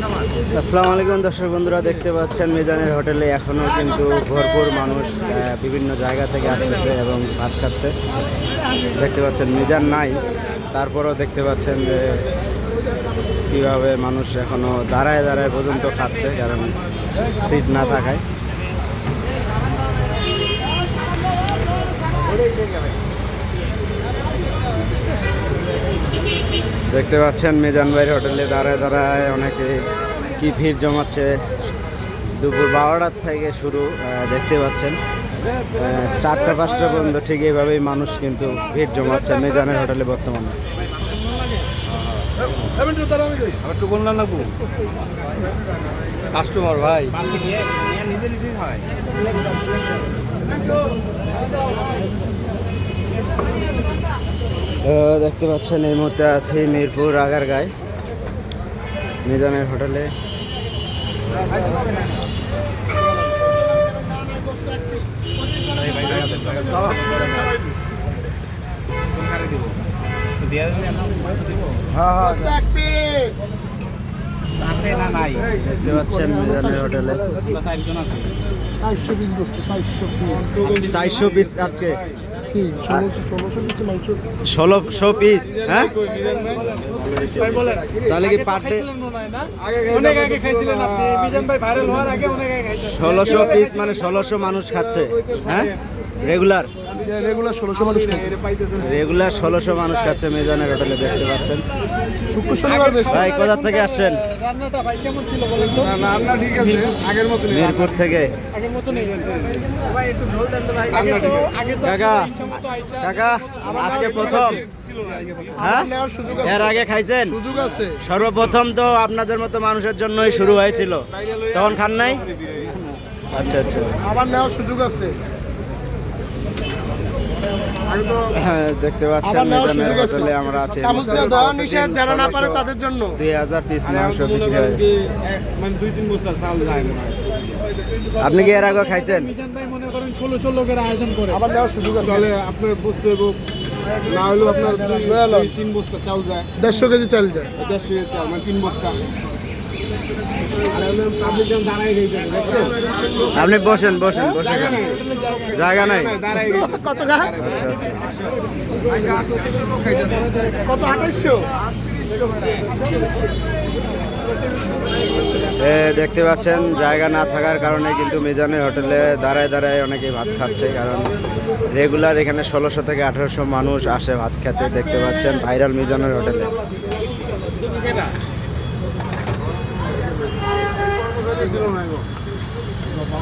আসসালামু আলাইকুম দর্শক বন্ধুরা, দেখতে পাচ্ছেন মিজানের হোটেলে এখনও কিন্তু ভরপুর মানুষ বিভিন্ন জায়গা থেকে আসতেছে এবং ভাত খাচ্ছে। দেখতে পাচ্ছেন মিজান নাই, তারপরেও দেখতে পাচ্ছেন যে কীভাবে মানুষ এখনও দাঁড়ায় দাঁড়ায় পর্যন্ত খাচ্ছে, কারণ সিট না থাকায়। দেখতে পাচ্ছেন মিজান হোটেলে দাঁড়ায় দাঁড়ায় অনেকে কি ভিড় জমাচ্ছে। দুপুর বারোটার থেকে শুরু দেখতে পাচ্ছেন। চারটা পাঁচটা পর্যন্ত ঠিক এইভাবেই মানুষ কিন্তু ভিড় জমাচ্ছে মিজানের হোটেলে বর্তমানে। কাস্টমার ভাই। আহ, দেখতে পাচ্ছেন এই মুহূর্তে আছি মিরপুর আগারগাঁয় মিজানের হোটেলে। দেখতে পাচ্ছেন মিজানের হোটেলে। চারশো পিস বসছে চারশো পিস আজকে। ষোলোশো ষোলোশো পিস মাংস? ষোলোশো পিস হ্যাঁ? তাহলে কি পার ডে অনেক আগে খাইছিলেন আপনি মিজান ভাই ভাইরাল হওয়ার আগে অনেক আগে খাইছেন ষোলোশো পিস মানে ষোলোশো মানুষ খাচ্ছে হ্যাঁ? রেগুলার রেগুলার ষোলোশো মানুষ খাই রেগুলার ষোলোশো মানুষ খাচ্ছে মেজানের হোটেলে দেখতে পাচ্ছেন। শুক্র শনিবার ভাই কোথা থেকে আসছেন? রান্নাটা ভাই কেমন ছিল বলেন তো? রান্না ঠিক আছে। আগের মতো মিরপুর থেকে? আগের মতো নেই ভাই একটু ঝোল দেন তো ভাই। আগে তো আগে তো কাকা ইচ্ছা মতো আইসা কাকা আজকে প্রথম। হ্যাঁ? এর আগে খাইছেন? সুযোগ আছে। সর্বপ্রথম তো আপনাদের মতো মানুষের জন্যই শুরু হয়েছিল। তখন খান নাই? আচ্ছা আচ্ছা। আমার নেওয়ার সুযোগ আছে। দেখতে পাচ্ছেন হোটেলে আমরা আছি। দিয়ে দেওয়া নিষেধ যারা না পারে তাদের জন্য। দুই হাজার পিস মাংস বিক্রি হয়। মানে দুই তিন বস্তা চাল যায় না আপনি কি এর আগে খাইছেন? মনে করেন ষোলো ষোলো লোকের আয়োজন করে আবার নেওয়ার সুযোগ আছে। তাহলে আপনার বসতে হবে না হলেও আপনার দুই তিন বস্তা চাল যায়। দেড়শো কেজি চাল যায়। দেড়শো কেজি চাল মানে তিন বস্তা। আপনি বসেন বসেন বসে জায়গা নাই। কত আচ্ছা। কত দেখতে পাচ্ছেন জায়গা না থাকার কারণে কিন্তু মিজানের হোটেলে দাঁড়ায় দাঁড়ায় অনেকে ভাত খাচ্ছে কারণ রেগুলার এখানে ষোলোশো থেকে আঠারোশো মানুষ আসে ভাত খেতে দেখতে পাচ্ছেন ভাইরাল মিজানের হোটেলে। よかった。